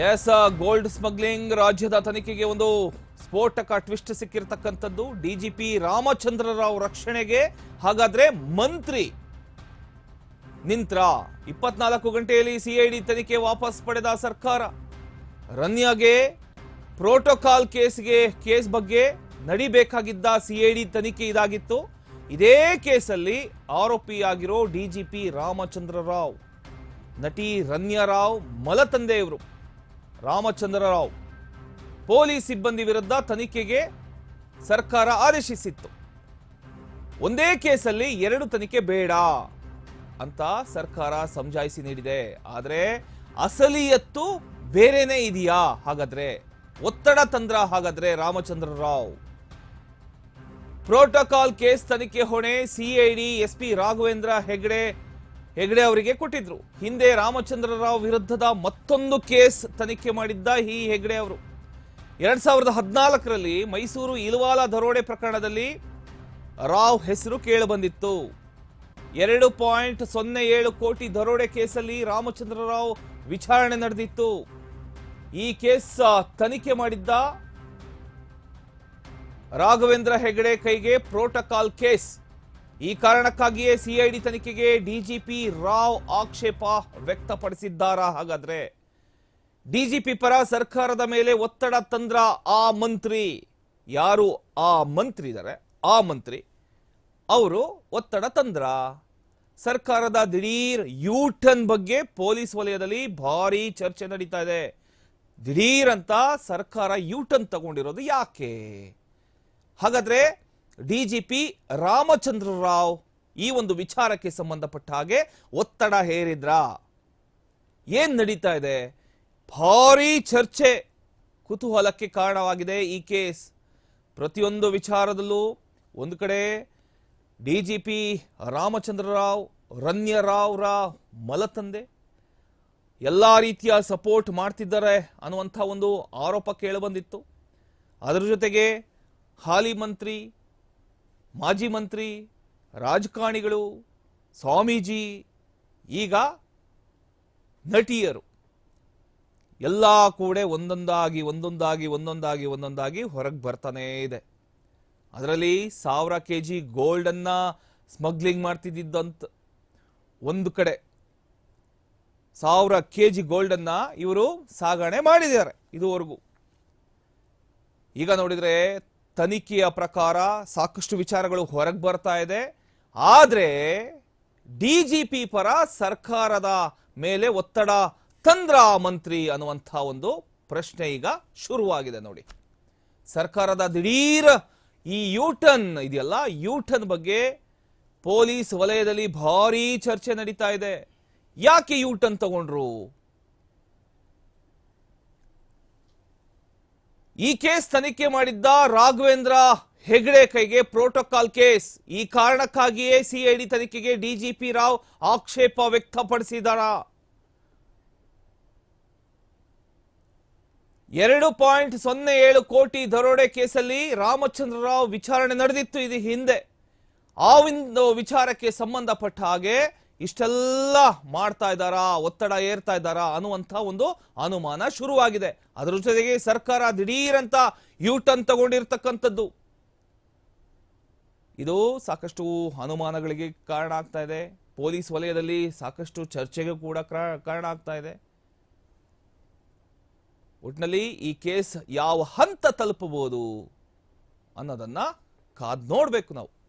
S, gold smuggling ರಾಜ್ಯದ ತನಿಖೆಗೆ ಒಂದು ಸ್ಫೋಟಕ ಟ್ವಿಸ್ಟ್ ಸಿಕ್ಕಿರ್ತಕ್ಕಂಥದ್ದು. ಡಿಜಿಪಿ ರಾಮಚಂದ್ರ ರಾವ್ ರಕ್ಷಣೆಗೆ ಹಾಗಾದ್ರೆ ಮಂತ್ರಿ ನಿಂತ್ರ. ಇಪ್ಪತ್ನಾಲ್ಕು ಗಂಟೆಯಲ್ಲಿ ಸಿಐಡಿ ತನಿಖೆ ವಾಪಸ್ ಪಡೆದ ಸರ್ಕಾರ. ರನ್ಯಾಗೆ ಪ್ರೋಟೋಕಾಲ್ ಕೇಸ್ಗೆ, ಕೇಸ್ ಬಗ್ಗೆ ನಡಿಬೇಕಾಗಿದ್ದ ಸಿಐಡಿ ತನಿಖೆ ಇದಾಗಿತ್ತು. ಇದೇ ಕೇಸಲ್ಲಿ ಆರೋಪಿಯಾಗಿರೋ ಡಿಜಿಪಿ ರಾಮಚಂದ್ರ ರಾವ್ ನಟಿ ರನ್ಯಾ ರಾವ್ ಮಲತಂದೆಯವರು. ರಾಮಚಂದ್ರ ರಾವ್ ಪೊಲೀಸ್ ಸಿಬ್ಬಂದಿ ವಿರುದ್ಧ ತನಿಖೆಗೆ ಸರ್ಕಾರ ಆದೇಶಿಸಿತ್ತು. ಒಂದೇ ಕೇಸಲ್ಲಿ ಎರಡು ತನಿಖೆ ಬೇಡ ಅಂತ ಸರ್ಕಾರ ಸಮಜಾಯಿಸಿ ನೀಡಿದೆ. ಆದರೆ ಅಸಲಿಯತ್ತು ಬೇರೆನೇ ಇದೆಯಾ? ಹಾಗಾದ್ರೆ ಒತ್ತಡ ತಂದ್ರ ಹಾಗಾದ್ರೆ ರಾಮಚಂದ್ರ ರಾವ್ ಪ್ರೋಟೋಕಾಲ್ ಕೇಸ್ ತನಿಖೆ ಹೊಣೆ ಸಿಐಡಿ, ಎಸ್ಪಿ ರಾಘವೇಂದ್ರ ಹೆಗ್ಡೆ ಹೆಗ್ಡೆ ಅವರಿಗೆ ಕೊಟ್ಟಿದ್ರು. ಹಿಂದೆ ರಾಮಚಂದ್ರರಾವ್ ವಿರುದ್ಧದ ಮತ್ತೊಂದು ಕೇಸ್ ತನಿಖೆ ಮಾಡಿದ್ದ ಈ ಹೆಗ್ಡೆ ಅವರು. ಎರಡ್ ಸಾವಿರದ ಹದಿನಾಲ್ಕರಲ್ಲಿ ಮೈಸೂರು ಇಲ್ವಾಲ ದರೋಡೆ ಪ್ರಕರಣದಲ್ಲಿ ರಾವ್ ಹೆಸರು ಕೇಳಿಬಂದಿತ್ತು ಎರಡು ಪಾಯಿಂಟ್ ಸೊನ್ನೆ ಏಳು ಕೋಟಿ ದರೋಡೆ ಕೇಸಲ್ಲಿ ರಾಮಚಂದ್ರರಾವ್ ವಿಚಾರಣೆ ನಡೆದಿತ್ತು. ಈ ಕೇಸ್ ತನಿಖೆ ಮಾಡಿದ್ದ ರಾಘವೇಂದ್ರ ಹೆಗಡೆ ಕೈಗೆ ಪ್ರೋಟೋಕಾಲ್ ಕೇಸ್ ಈ ಕಾರಣಕ್ಕಾಗಿಯೇ ಸಿಐಡಿ ತನಿಖೆಗೆ ಡಿಜಿಪಿ ರಾವ್ ಆಕ್ಷೇಪ ವ್ಯಕ್ತಪಡಿಸಿದ್ದಾರಾ. ಹಾಗಾದ್ರೆ ಡಿಜಿಪಿ ಪರ ಸರ್ಕಾರದ ಮೇಲೆ ಒತ್ತಡ ತಂದ್ರ ಆ ಮಂತ್ರಿ ಯಾರು? ಆ ಮಂತ್ರಿ ಇದ್ದಾರೆ ಆ ಮಂತ್ರಿ ಅವರು ಒತ್ತಡ ತಂದ್ರ. ಸರ್ಕಾರದ ದಿಢೀರ್ ಯೂಟರ್ನ್ ಬಗ್ಗೆ ಪೊಲೀಸ್ ವಲಯದಲ್ಲಿ ಭಾರಿ ಚರ್ಚೆ ನಡೀತಾ ಇದೆ. ದಿಢೀರ್ ಅಂತ ಸರ್ಕಾರ ಯೂಟರ್ನ್ ತಗೊಂಡಿರೋದು ಯಾಕೆ? ಹಾಗಾದ್ರೆ ಡಿಜಿಪಿ ರಾಮಚಂದ್ರ ರಾವ್ ಈ ಒಂದು ವಿಚಾರಕ್ಕೆ ಸಂಬಂಧಪಟ್ಟ ಹಾಗೆ ಒತ್ತಡ ಹೇರಿದ್ರ. ಏನ್ ನಡೀತಾ ಇದೆ? ಭಾರಿ ಚರ್ಚೆ ಕುತೂಹಲಕ್ಕೆ ಕಾರಣವಾಗಿದೆ ಈ ಕೇಸ್. ಪ್ರತಿಯೊಂದು ವಿಚಾರದಲ್ಲೂ ಒಂದು ಕಡೆ ಡಿಜಿಪಿ ರಾಮಚಂದ್ರ ರಾವ್ ರನ್ಯ ರ ಮಲತಂದೆ. ಎಲ್ಲ ರೀತಿಯ ಸಪೋರ್ಟ್ ಮಾಡ್ತಿದ್ದಾರೆ ಅನ್ನುವಂಥ ಒಂದು ಆರೋಪ ಕೇಳಿಬಂದಿತ್ತು. ಅದರ ಜೊತೆಗೆ ಹಾಲಿ ಮಂತ್ರಿ ಮಾಜಿ ಮಂತ್ರಿ, ರಾಜಕಾರಣಿಗಳು, ಸ್ವಾಮೀಜಿ, ಈಗ ನಟಿಯರು. ಎಲ್ಲ ಕೂಡ ಒಂದೊಂದಾಗಿ ಒಂದೊಂದಾಗಿ ಒಂದೊಂದಾಗಿ ಒಂದೊಂದಾಗಿ ಹೊರಗೆ ಬರ್ತಾನೇ ಇದೆ. ಅದರಲ್ಲಿ ಸಾವಿರ ಕೆ ಜಿ ಗೋಲ್ಡನ್ನ ಸ್ಮಗ್ಲಿಂಗ್ ಮಾಡ್ತಿದ್ದಂತ ಒಂದು ಕಡೆ ಸಾವಿರ ಕೆ ಜಿ ಗೋಲ್ಡನ್ನ ಇವರು ಸಾಗಣೆ ಮಾಡಿದ್ದಾರೆ ಇದುವರೆಗೂ. ಈಗ ನೋಡಿದ್ರೆ ತನಿಖೆಯ ಪ್ರಕಾರ ಸಾಕಷ್ಟು ವಿಚಾರಗಳು ಹೊರಗೆ ಬರ್ತಾ ಇದೆ. ಆದರೆ ಡಿ ಜಿ ಪಿ ಪರ ಸರ್ಕಾರದ ಮೇಲೆ ಒತ್ತಡ ತಂದ್ರ ಮಂತ್ರಿ ಅನ್ನುವಂಥ ಒಂದು ಪ್ರಶ್ನೆ ಈಗ ಶುರುವಾಗಿದೆ ನೋಡಿ. ಸರ್ಕಾರದ ದಿಢೀರ್ ಈ ಯೂಟರ್ನ್ ಇದೆಯಲ್ಲ, ಯೂಟರ್ನ್ ಬಗ್ಗೆ ಪೊಲೀಸ್ ವಲಯದಲ್ಲಿ ಭಾರೀ ಚರ್ಚೆ ನಡೀತಾ ಇದೆ. ಯಾಕೆ ಯೂಟರ್ನ್ ತಗೊಂಡ್ರು? ಈ ಕೇಸ್ ತನಿಖೆ ಮಾಡಿದ್ದ ರಾಘವೇಂದ್ರ ಹೆಗ್ಡೆ ಕೈಗೆ ಪ್ರೋಟೋಕಾಲ್ ಕೇಸ್. ಈ ಕಾರಣಕ್ಕಾಗಿಯೇ ಸಿಐಡಿ ತನಿಖೆಗೆ ಡಿಜಿಪಿ ರಾವ್ ಆಕ್ಷೇಪ ವ್ಯಕ್ತಪಡಿಸಿದಾರ ಎರಡು ಪಾಯಿಂಟ್ ಸೊನ್ನೆ ಏಳು ಕೋಟಿ ದರೋಡೆ ಕೇಸಲ್ಲಿ ರಾಮಚಂದ್ರ ರಾವ್ ವಿಚಾರಣೆ ನಡೆದಿತ್ತು. ಇದು ಹಿಂದೆ. ಆ ವಿಚಾರಕ್ಕೆ ಸಂಬಂಧಪಟ್ಟ ಹಾಗೆ ಇಷ್ಟೆಲ್ಲ ಮಾಡ್ತಾ ಇದ್ದಾರಾ, ಒತ್ತಡ ಏರ್ತಾ ಇದ್ದಾರಾ ಅನ್ನುವಂಥ ಒಂದು ಅನುಮಾನ ಶುರುವಾಗಿದೆ. ಅದರ ಜೊತೆಗೆ ಸರ್ಕಾರ ದಿಢೀರಂತ ಯೂಟರ್ನ್ ತಗೊಂಡಿರ್ತಕ್ಕಂಥದ್ದು. ಇದು ಸಾಕಷ್ಟು ಅನುಮಾನಗಳಿಗೆ ಕಾರಣ ಆಗ್ತಾ ಇದೆ. ಪೊಲೀಸ್ ವಲಯದಲ್ಲಿ ಸಾಕಷ್ಟು ಚರ್ಚೆಗೆ ಕೂಡ ಕ್ರಾ- ಕಾರಣ ಆಗ್ತಾ ಇದೆ. ಒಟ್ಟಿನಲ್ಲಿ ಈ ಕೇಸ್ ಯಾವ ಹಂತ ತಲುಪಬಹುದು ಅನ್ನೋದನ್ನ ಕಾದ್ ನೋಡ್ಬೇಕು ನಾವು.